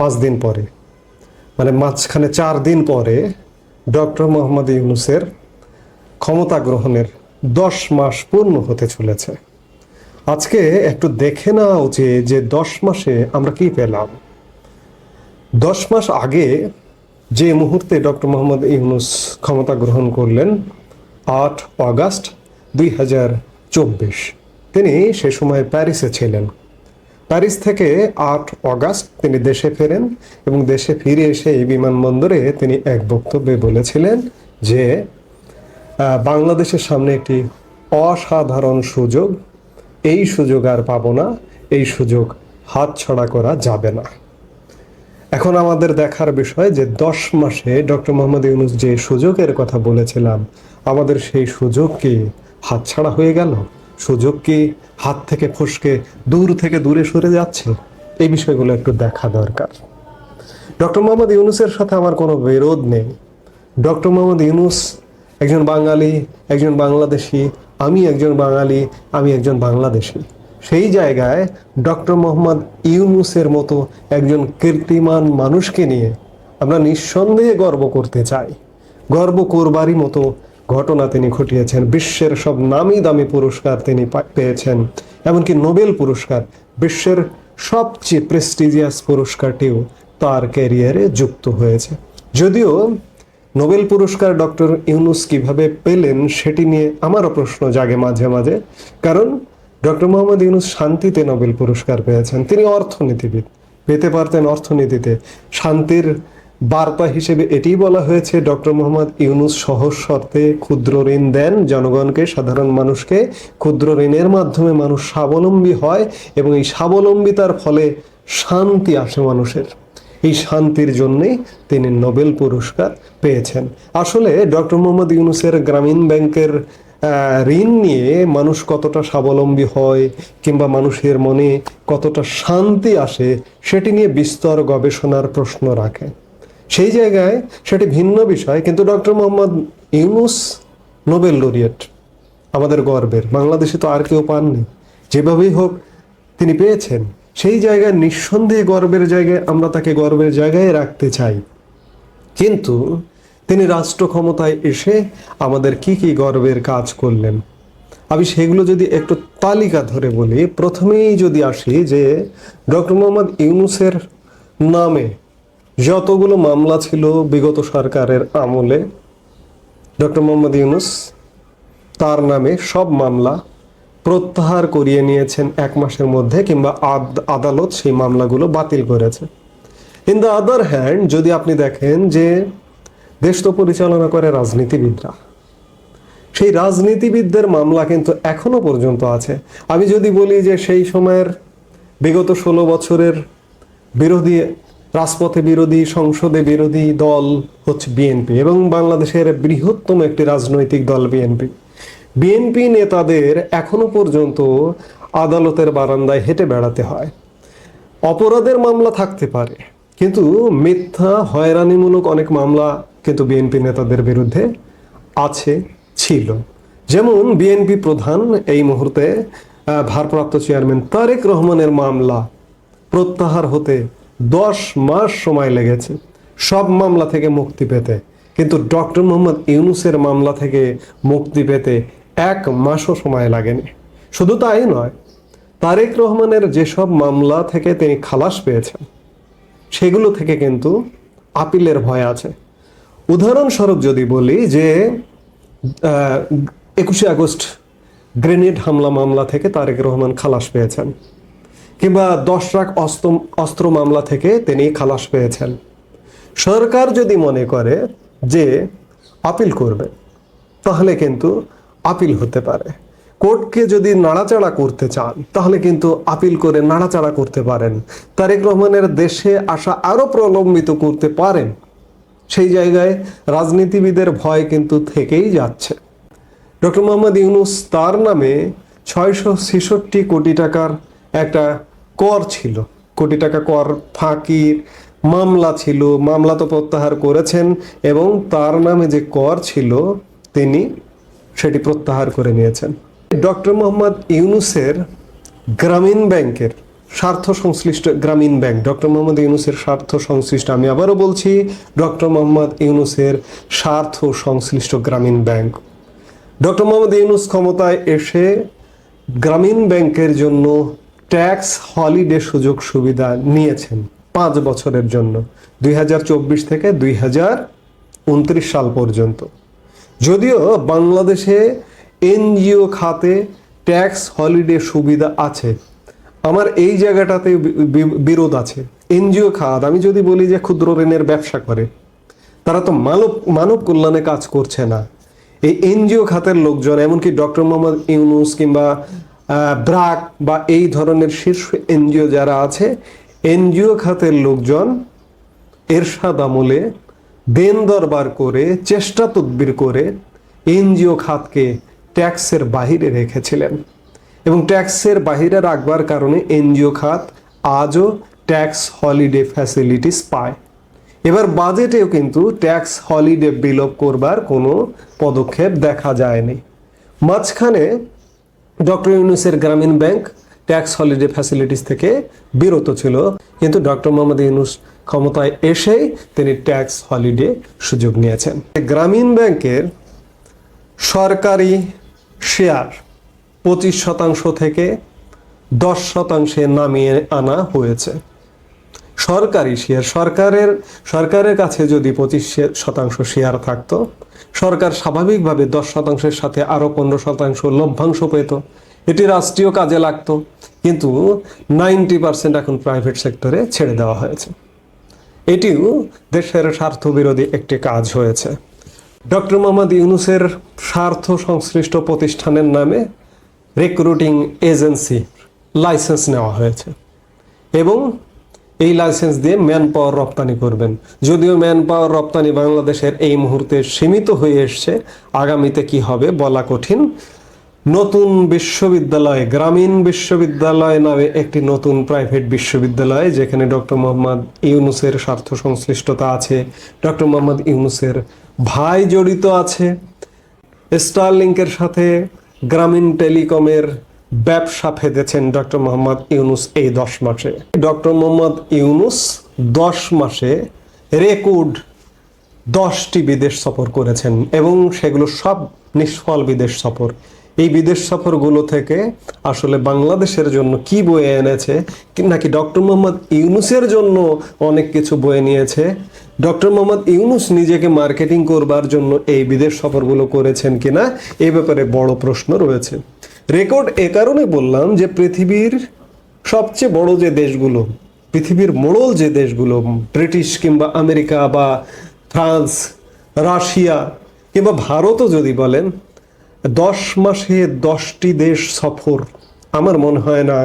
পাঁচ দিন পরে। মানে মাঝখানে চার দিন পরে ডক্টর মোহাম্মদ ইউনুসের ক্ষমতা গ্রহণের দশ মাস পূর্ণ হতে চলেছে। আজকে একটু দেখে নেওয়া উচিত যে দশ মাসে আমরা কি পেলাম। দশ মাস আগে যে মুহূর্তে ডক্টর মোহাম্মদ ইউনুস ক্ষমতা গ্রহণ করলেন, আট অগাস্ট দুই তিনি সে সময় প্যারিসে ছিলেন। প্যারিস থেকে আট অগাস্ট তিনি দেশে ফেরেন এবং দেশে ফিরে এসে এই বিমানবন্দরে তিনি এক বক্তব্যে বলেছিলেন যে বাংলাদেশের সামনে একটি অসাধারণ সুযোগ, এই সুযোগ আর পাব না, এই সুযোগ হাতছাড়া করা যাবে না। এখন আমাদের দেখার বিষয় যে, দশ মাসে ডক্টর মোহাম্মদ ইউনুস যে সুযোগের কথা বলেছিলাম, আমাদের সেই সুযোগ কি হাতছাড়া হয়ে গেল? সুযোগ কি হাত থেকে ফসকে দূর থেকে দূরে সরে যাচ্ছে। এই বিষয়গুলো একটু দেখা দরকার। ডক্টর মোহাম্মদ ইউনুসের সাথে আমার কোনো বিরোধ নেই। ডক্টর মোহাম্মদ ইউনুস একজন বাঙালি, একজন বাংলাদেশি, আমি একজন বাঙালি, আমি একজন বাংলাদেশি। সেই জায়গায় ডক্টর মোহাম্মদ ইউনুসের মতো একজন কীর্তিমান মানুষকে নিয়ে আমরা নিঃসন্দেহে গর্ব করতে চাই। গর্ব করবারই মতো ঘটনা তিনি ঘটিয়েছেন। বিশ্বের সব নামি দামি পুরস্কার তিনি পেয়েছেন। এমনকি নোবেল পুরস্কার, বিশ্বের সবচেয়ে প্রেস্টিজিয়াস পুরস্কারটিও তার ক্যারিয়ারে যুক্ত হয়েছে। যদিও নোবেল পুরস্কার ডক্টর ইউনুস কীভাবে পেলেন সেটি নিয়ে আমারও প্রশ্ন জাগে মাঝে মাঝে, কারণ ডক্টর মোহাম্মদ ইউনুস শান্তিতে নোবেল পুরস্কার পেয়েছেন। তিনি অর্থনীতিবিদ, পেতে পারতেন অর্থনীতিতে। শান্তির বার্তা হিসেবে এটি বলা হয়েছে, ডক্টর মোহাম্মদ ইউনুস সহজ শর্তে ক্ষুদ্র ঋণ দেন, জনগণকে, সাধারণ মানুষকে ক্ষুদ্র ঋণের মাধ্যমে মানুষ স্বাবলম্বী হয় এবং এই স্বাবলম্বিতার ফলে শান্তি আসে মানুষের। এই শান্তির জন্যেই তিনি নোবেল পুরস্কার পেয়েছেন। আসলে ডক্টর মোহাম্মদ ইউনুসের গ্রামীণ ব্যাংকের ঋণ নিয়ে মানুষ কতটা স্বাবলম্বী হয় কিংবা মানুষের মনে কতটা শান্তি আসে, সেটি নিয়ে বিস্তর গবেষণার প্রশ্ন রাখে। সেই জায়গায় সেটি ভিন্ন বিষয়, কিন্তু doctor Muhammad Yunus Nobel laureate আমাদের গর্বের। বাংলাদেশে তো আর কেউ পাননি। যেভাবেই হোক, তিনি পেয়েছেন। সেই জায়গায় নিঃসন্দেহে গর্বের জায়গায় আমরা তাকে গর্বের জায়গায় রাখতে চাই। কিন্তু তিনি রাষ্ট্র ক্ষমতায় এসে আমাদের কি কি গর্বের কাজ করলেন? আমি সেগুলো যদি একটু তালিকা ধরে বলি, প্রথমেই যদি আসি যে ডক্টর মোহাম্মদ ইউনুসের নামে যতগুলো মামলা ছিল বিগত সরকারের আমলে, ডক্টর মোহাম্মদ ইউনুস তার নামে সব মামলা প্রত্যাহার করিয়ে নিয়েছেন এক মাসের মধ্যে কিংবা আদ- আদালত সেই মামলাগুলো বাতিল করেছে। ইন দ্য আদার হ্যান্ড যদি আপনি দেখেন যে দেশ তো পরিচালনা করে রাজনীতিবিদরা, সেই রাজনীতিবিদদের মামলা কিন্তু এখনও পর্যন্ত আছে। আমি যদি বলি যে সেই সময়ের বিগত ষোলো বছরের বিরোধী রাজপথে বিরোধী, সংসদে বিরোধী দল হচ্ছে বিএনপি এবং বাংলাদেশের বৃহত্তম একটি রাজনৈতিক দল বিএনপি। বিএনপি নেতাদের এখনও পর্যন্ত আদালতের বারান্দায় হেঁটে বেড়াতে হয়। অপরাধের মামলা থাকতে পারে, কিন্তু মিথ্যা, হয়রানিমূলক অনেক মামলা কিন্তু বিএনপি নেতাদের বিরুদ্ধে আছে, ছিল। যেমন বিএনপি প্রধান এই মুহূর্তে ভারপ্রাপ্ত চেয়ারম্যান তারেক রহমানের মামলা প্রত্যাহার হতে দশ মাস সময় লেগেছে। সব মামলা থেকে মুক্তি পেতে। কিন্তু ডক্টর মোহাম্মদ ইউনুসের মামলা থেকে মুক্তি পেতে এক মাসও সময় লাগেনি। শুধু তাই নয়, তারেক রহমানের যেসব মামলা থেকে তিনি খালাস পেয়েছেন, সেগুলো থেকে কিন্তু আপিলের ভয় আছে। উদাহরণস্বরূপ যদি বলি যে একুশে আগস্ট গ্রেনেড হামলা মামলা থেকে তারেক রহমান খালাস পেয়েছেন। কিংবা দশ লাখ অস্ত্র অস্ত্র মামলা থেকে তিনি খালাস পেয়েছেন। সরকার যদি মনে করে যে আপিল করবে, তাহলে কিন্তু আপিল হতে পারে। কোর্টকে যদি নাড়াচাড়া করতে চান, তাহলে কিন্তু আপিল করে নাড়াচাড়া করতে পারেন। তারেক রহমানের দেশে আসা আরও প্রলম্বিত করতে পারেন। সেই জায়গায় রাজনীতিবিদের ভয় কিন্তু থেকেই যাচ্ছে। ডক্টর মোহাম্মদ ইউনুস তার নামে ছয়শো ছেষট্টি কোটি টাকার একটা কর ছিল। কোটি টাকা কর ফাঁকির মামলা ছিল। মামলা তো প্রত্যাহার করেছেন এবং তার নামে যে কর ছিল, তিনি সেটি প্রত্যাহার করে নিয়েছেন। ডক্টর মোহাম্মদ ইউনুসের গ্রামীণ ব্যাংকের স্বার্থ সংশ্লিষ্ট গ্রামীণ ব্যাংক, ডক্টর মোহাম্মদ ইউনুসের স্বার্থ সংশ্লিষ্ট, আমি আবারও বলছি, ডক্টর মোহাম্মদ ইউনুসের স্বার্থ সংশ্লিষ্ট গ্রামীণ ব্যাংক। ডক্টর মোহাম্মদ ইউনুস ক্ষমতায় এসে গ্রামীণ ব্যাংকের জন্য ট্যাক্স হলিডে সুযোগ সুবিধা নিয়েছেন পাঁচ বছরের জন্য, দুই হাজার চব্বিশ থেকে দুই হাজার উনত্রিশ সাল পর্যন্ত। যদিও বাংলাদেশে এনজিও খাতে ট্যাক্স হলিডে সুবিধা আছে, আমার এই জায়গাটাতে বিরোধ আছে। এনজিও খাত, আমি যদি বলি যে ক্ষুদ্র ঋণের ব্যবসা করে, তারা তো মানব মানব কল্যাণে কাজ করছে না। এই এনজিও খাতের লোকজন, এমনকি ডক্টর মোহাম্মদ ইউনুস কিংবা ব্রাক বা এই ধরনের শীর্ষ এনজিও যারা আছে, এনজিও খাতের লোকজন এরশাদ আমলে দেন দরবার করে, চেষ্টা তদবির করে এনজিও খাতকে ট্যাক্সের বাহিরে রেখেছিলেন। এবং ট্যাক্সের বাহিরে রাখবার কারণে এনজিও খাত আজও ট্যাক্স হলিডে ফ্যাসিলিটিস পায়। এবার বাজেটেও কিন্তু ট্যাক্স হলিডে বিলোপ করবার কোনো পদক্ষেপ দেখা যায়নি। মাঝখানে ডক্টর ইউনুসের গ্রামীণ ব্যাংক ট্যাক্স হলিডে ফ্যাসিলিটিস থেকে বিরত ছিল। কিন্তু ডক্টর মোহাম্মদ ইউনুস ক্ষমতায় এসেই তিনি ট্যাক্স হলিডে সুযোগ নিয়েছেন। গ্রামীণ ব্যাংকের সরকারি শেয়ার পঁচিশ শতাংশ থেকে দশ শতাংশে নামিয়ে আনা হয়েছে। সরকারি শেয়ার সরকারের সরকারের কাছে যদি পঁচিশ শতাংশ শেয়ার থাকতো, সরকার স্বাভাবিকভাবে দশ শতাংশের সাথে আরও পনেরো শতাংশ লভ্যাংশ পেত। এটি রাষ্ট্রীয় কাজে লাগতো। কিন্তু নাইনটি পার্সেন্ট এখন প্রাইভেট সেক্টরে ছেড়ে দেওয়া হয়েছে। এটিও দেশের স্বার্থবিরোধী একটি কাজ হয়েছে। ডক্টর মোহাম্মদ ইউনুসের স্বার্থ সংশ্লিষ্ট প্রতিষ্ঠানের নামে রিক্রুটিং এজেন্সি লাইসেন্স নেওয়া হয়েছে। এবং এই লাইসেন্স দিয়ে ম্যান পাওয়ার রপ্তানি করবেন। যদিও ম্যান পাওয়ার রপ্তানি বাংলাদেশের এই মুহূর্তে সীমিত হয়ে এসছে, আগামীতে কি হবে বলা কঠিন। নতুন বিশ্ববিদ্যালয়, গ্রামীণ বিশ্ববিদ্যালয় নামে একটি নতুন প্রাইভেট বিশ্ববিদ্যালয়, যেখানে ডক্টর মোহাম্মদ ইউনুসের স্বার্থ সংশ্লিষ্টতা আছে। ডক্টর মোহাম্মদ ইউনুসের ভাই জড়িত আছে। স্টারলিংকের সাথে গ্রামীণ টেলিকমের ব্যবসা ফেদেছেন ডক্টর মোহাম্মদ ইউনুস এই দশ মাসে। ডক্টর মোহাম্মদ ইউনুস দশ মাসে রেকর্ড দশটি বিদেশ সফর করেছেন এবং সেগুলো সব নিষ্ফল বিদেশ সফর। এই বিদেশ সফরগুলো থেকে আসলে বাংলাদেশের জন্য কি বয়ে এনেছে নাকি ডক্টর মোহাম্মদ ইউনুসের জন্য অনেক কিছু বয়ে নিয়েছে? ডক্টর মোহাম্মদ ইউনুস নিজেকে মার্কেটিং করবার জন্য এই বিদেশ সফরগুলো করেছেন কিনা, এ ব্যাপারে বড় প্রশ্ন রয়েছে। রেকর্ড এ কারণে বললাম যে পৃথিবীর সবচেয়ে বড় যে দেশগুলো, পৃথিবীর মোড়ল যে দেশগুলো, ব্রিটিশ কিংবা আমেরিকা বা ফ্রান্স, রাশিয়া কিংবা ভারতও যদি বলেন, দশ মাসে দশটি দেশ সফর আমার মনে হয় না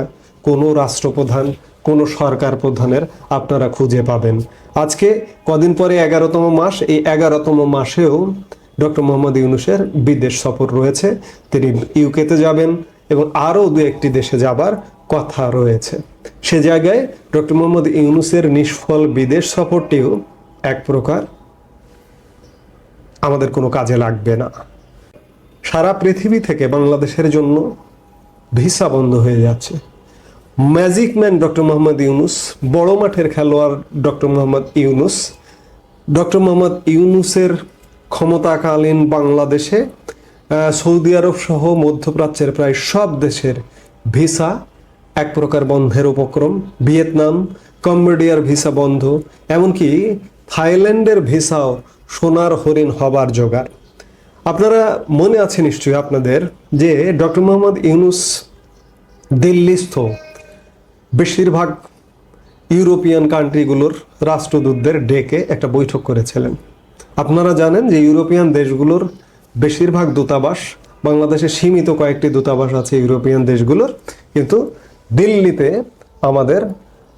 কোনো রাষ্ট্রপ্রধান, কোনো সরকার প্রধানের আপনারা খুঁজে পাবেন। আজকে কদিন পরে এগারোতম মাস, এই এগারোতম মাসেও ডক্টর মোহাম্মদ ইউনুসের বিদেশ সফর রয়েছে। তিনি ইউকেতে যাবেন এবং আরও দু একটি দেশে যাবার কথা রয়েছে। সে জায়গায় ডক্টর মোহাম্মদ ইউনুসের নিষ্ফল বিদেশ সফরটিও এক প্রকার আমাদের কোনো কাজে লাগবে না। সারা পৃথিবী থেকে বাংলাদেশের জন্য ভিসা বন্ধ হয়ে যাচ্ছে। Magic man doctor Muhammad Yunus, বড় মাঠের খেলোয়াড় ডক্টর মোহাম্মদ ইউনুস, ডক্টর মোহাম্মদ ইউনুসের ক্ষমতাকালীন বাংলাদেশে সৌদি আরব সহ মধ্যপ্রাচ্যের প্রায় সব দেশের ভিসা এক প্রকার বন্ধের উপক্রম। ভিয়েতনাম, কম্বোডিয়ার ভিসা বন্ধ, এমনকি থাইল্যান্ডের ভিসাও সোনার হরিণ হবার জোগাড়। আপনারা মনে আছে নিশ্চয়ই আপনাদের যে ডক্টর মোহাম্মদ ইউনুস দিল্লিস্থ, বেশিরভাগ ইউরোপিয়ান কান্ট্রিগুলোর রাষ্ট্রদূতদের ডেকে একটা বৈঠক করেছিলেন। আপনারা জানেন যে ইউরোপিয়ান দেশগুলোর বেশিরভাগ দূতাবাস, বাংলাদেশে সীমিত কয়েকটি দূতাবাস আছে ইউরোপিয়ান দেশগুলোর। কিন্তু দিল্লিতে আমাদের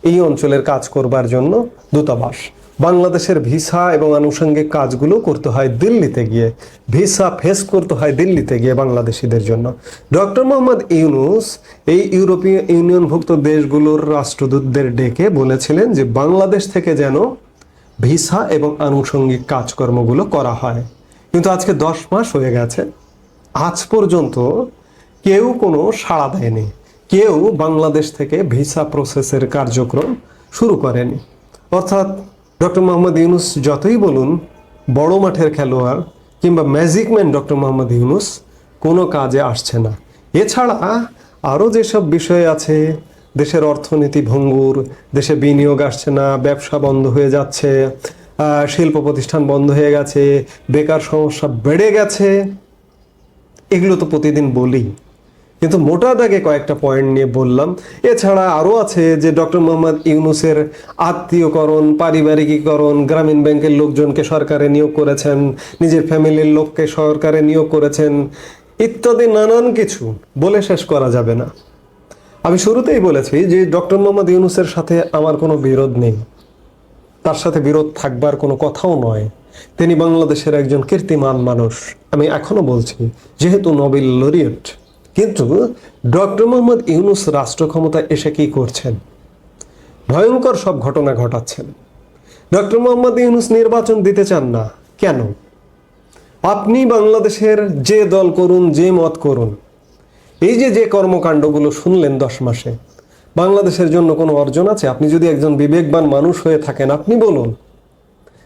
এই অঞ্চলের কাজ করবার জন্য দূতাবাস। বাংলাদেশের ভিসা এবং আনুষঙ্গিক কাজগুলো করতে হয় দিল্লিতে গিয়ে। ভিসা ফেস করতে হয় দিল্লিতে গিয়ে বাংলাদেশিদের জন্য। ডক্টর মোহাম্মদ ইউনুস এই ইউরোপীয় ইউনিয়নভুক্ত দেশগুলোর রাষ্ট্রদূতদের ডেকে বলেছিলেন যে বাংলাদেশ থেকে যেন ভিসা এবং আনুষঙ্গিক কাজকর্মগুলো করা হয়। কিন্তু আজকে দশ মাস হয়ে গেছে। আজ পর্যন্ত কেউ কোনো সাড়া দেয়নি। কেউ বাংলাদেশ থেকে ভিসা প্রসেসের কার্যক্রম শুরু করেনি। অর্থাৎ ডক্টর মোহাম্মদ ইউনুস যতই বলুন, বড় মাঠের খেলোয়াড় কিংবা magic man doctor Muhammad Yunus কোনো কাজে আসছে না। এছাড়া আরও যেসব বিষয় আছে দেশের অর্থনীতি ভঙ্গুর, দেশে বিনিয়োগ আসছে না, ব্যবসা বন্ধ হয়ে যাচ্ছে শিল্প প্রতিষ্ঠান বন্ধ হয়ে গেছে, বেকার সমস্যা বেড়ে গেছে। এগুলো তো প্রতিদিন বলি। কিন্তু মোটা দাগে কয়েকটা পয়েন্ট নিয়ে বললাম। এছাড়া আরও আছে যে ডক্টর মোহাম্মদ ইউনুসের আত্মীয়করণ, পারিবারিকীকরণ, গ্রামীণ ব্যাংকের লোকজনকে সরকারে নিয়োগ করেছেন, নিজের ফ্যামিলির লোককে সরকারে নিয়োগ করেছেন, ইত্যাদি নানান কিছু বলে শেষ করা যাবে না। আমি শুরুতেই বলেছি যে ডক্টর মোহাম্মদ ইউনুসের সাথে আমার কোনো বিরোধ নেই। তার সাথে বিরোধ থাকবার কোনো কথাও নয়। তিনি বাংলাদেশের একজন কীর্তিমান মানুষ। আমি এখনও বলছি, যেহেতু নোবেল লরিয়েট, কিন্তু ডক্টর মোহাম্মদ ইউনুস রাষ্ট্র ক্ষমতায় এসে কি করছেন? ভয়ঙ্কর সব ঘটনা ঘটাচ্ছেন। ডক্টর মোহাম্মদ ইউনুস নির্বাচন দিতে চান না। কেন? আপনি বাংলাদেশের যে দল করুন, যে মত করুন এই যে যে কর্মকাণ্ডগুলো শুনলেন দশ মাসে, বাংলাদেশের জন্য কোনো অর্জন আছে? আপনি যদি একজন বিবেকবান মানুষ হয়ে থাকেন, আপনি বলুন।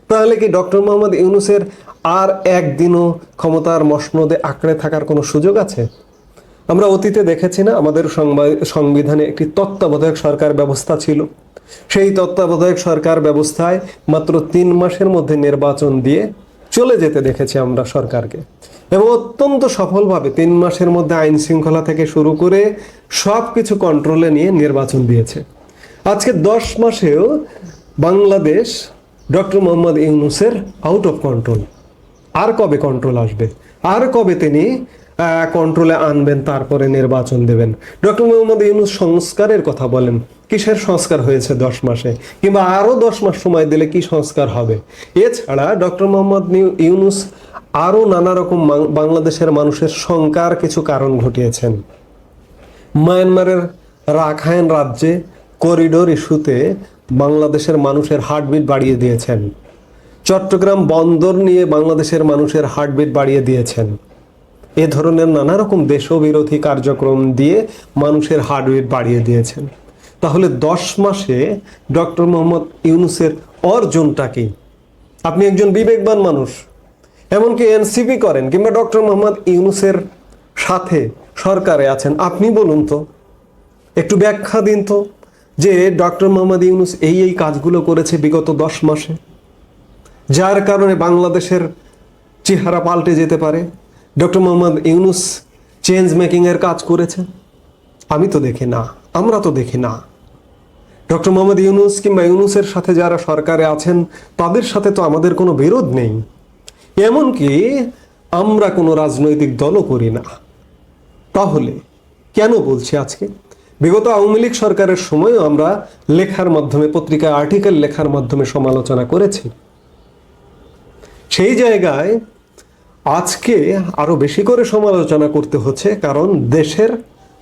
তাহলে কি ডক্টর মোহাম্মদ ইউনুসের আর একদিনও ক্ষমতার মসনদে আঁকড়ে থাকার কোনো সুযোগ আছে? আমরা অতীতে দেখেছি না, আমাদের সংবা- সংবিধানে একটি তত্ত্বাবধায়ক সরকার ব্যবস্থা ছিল। সেই তত্ত্বাবধায়ক সরকার ব্যবস্থায় মাত্র তিন মাসের মধ্যে নির্বাচন দিয়ে চলে যেতে দেখেছি আমরা সরকারকে। এবং অত্যন্ত সফলভাবে তিন মাসের মধ্যে আইন শৃঙ্খলা থেকে শুরু করে সব কিছু কন্ট্রোলে নিয়ে নির্বাচন দিয়েছে। আজকে দশ মাসেও বাংলাদেশ ডক্টর মোহাম্মদ ইউনুসের আউট অফ কন্ট্রোল আর কবে কন্ট্রোল আসবে? আর কবে তিনি কন্ট্রোলে আনবেন, তারপরে নির্বাচন দেবেন। ডক্টর মোহাম্মদ ইউনুস সংস্কারের কথা বলেন। কিসের সংস্কার হয়েছে দশ মাসে? কিংবা আরও দশ মাস সময় দিলে কি সংস্কার হবে? এছাড়া ডক্টর মোহাম্মদ ইউনুস আরও নানা রকম বাংলাদেশের মানুষের শঙ্কার কিছু কারণ ঘটিয়েছেন। মায়ানমারের রাখাইন রাজ্যে করিডোর ইস্যুতে বাংলাদেশের মানুষের হার্টবিট বাড়িয়ে দিয়েছেন। চট্টগ্রাম বন্দর নিয়ে বাংলাদেশের মানুষের হার্টবিট বাড়িয়ে দিয়েছেন। এ ধরনের নানা রকম দেশবিরোধী কার্যক্রম দিয়ে মানুষের হার্টবিট বাড়িয়ে দিয়েছেন। তাহলে দশ মাসে ডক্টর মোহাম্মদ ইউনুসের অর্জনটা কি? আপনি একজন বিবেকবান মানুষ, এমনকি এনসিপি করেন কিংবা ডক্টর মোহাম্মদ ইউনুসের সাথে সরকারে আছেন, আপনি বলুন তো, একটু ব্যাখ্যা দিন তো যে ডক্টর মোহাম্মদ ইউনুস এই এই কাজগুলো করেছে বিগত দশ মাসে, যার কারণে বাংলাদেশের চেহারা পাল্টে যেতে পারে ডক্টর মোহাম্মদ ইউনুস চেঞ্জ মেকিংয়ের কাজ করেছে? আমি তো দেখি না, আমরা তো দেখি না। ডক্টর মোহাম্মদ ইউনুস কিংবা ইউনুসের সাথে যারা সরকারে আছেন, তাদের সাথে তো আমাদের কোনো বিরোধ নেই। এমনকি আমরা কোনো রাজনৈতিক দলও করি না। তাহলে কেন বলছি আজকে? বিগত আওয়ামী লীগ সরকারের সময়ও আমরা লেখার মাধ্যমে, পত্রিকায় আর্টিকেল লেখার মাধ্যমে সমালোচনা করেছি। সেই জায়গায় আজকে আরও বেশি করে সমালোচনা করতে হচ্ছে, কারণ দেশের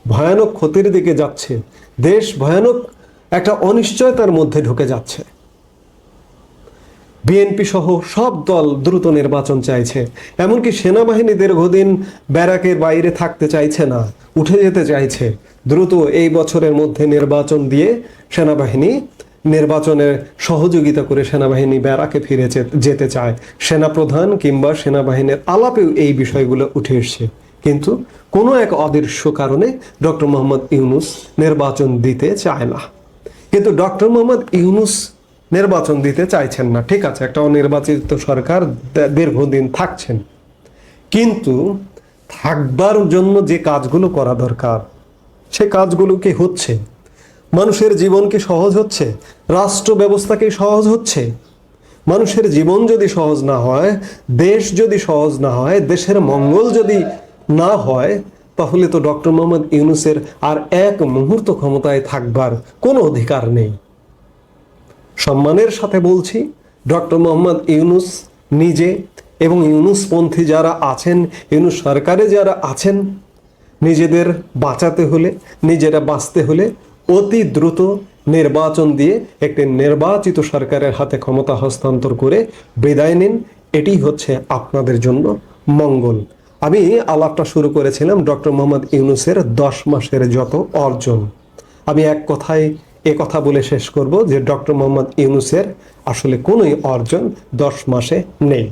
ভয়ানক ক্ষতির দিকে যাচ্ছে। দেশ ভয়ানক একটা অনিশ্চয়তার মধ্যে ঢুকে যাচ্ছে। বিএনপি সহ সব দল দ্রুত নির্বাচন চাইছে। এমনকি সেনাবাহিনী দীর্ঘদিন ব্যারাকের বাইরে থাকতে চাইছে না, উঠে যেতে চাইছে। দ্রুত এই বছরের মধ্যে নির্বাচন দিয়ে সেনাবাহিনী নির্বাচনে সহযোগিতা করে সেনাবাহিনী ব্যারাকে ফিরে যেতে চায়। সেনাপ্রধান কিংবা সেনাবাহিনীর আলাপেও এই বিষয়গুলো উঠে এসছে। কিন্তু কোনো এক অদৃশ্য কারণে ডক্টর মোহাম্মদ ইউনুস নির্বাচন দিতে চায় না। কিন্তু ডক্টর মোহাম্মদ ইউনুস নির্বাচন দিতে চাইছেন না। ঠিক আছে, একটা অনির্বাচিত সরকার দীর্ঘদিন থাকছেন। কিন্তু থাকবার জন্য যে কাজগুলো করা দরকার, সে কাজগুলো কি হচ্ছে? মানুষের জীবন কি সহজ হচ্ছে? রাষ্ট্র ব্যবস্থা কি সহজ হচ্ছে? মানুষের জীবন যদি সহজ না হয়, দেশ যদি সহজ না হয়, দেশের মঙ্গল যদি না হয়, তাহলে তো ডক্টর মোহাম্মদ ইউনুসের আর এক মুহূর্ত ক্ষমতায় থাকবার কোনো অধিকার নেই। সম্মানের সাথে বলছি, ডক্টর মোহাম্মদ ইউনুস নিজে এবং ইউনুসপন্থী যারা আছেন, ইউনুস সরকারে যারা আছেন, নিজেদের বাঁচাতে হলে, নিজেরা বাঁচতে হলে অতি দ্রুত নির্বাচন দিয়ে একটি নির্বাচিত সরকারের হাতে ক্ষমতা হস্তান্তর করে বিদায় নিন। এটি হচ্ছে আপনাদের জন্য মঙ্গল। আমি আলাপটা শুরু করেছিলাম ডক্টর মোহাম্মদ ইউনুসের দশ মাসের যত অর্জন। আমি এক কথায় এ কথা বলে শেষ করব যে ডক্টর মোহাম্মদ ইউনুসের আসলে কোনোই অর্জন দশ মাসে নেই।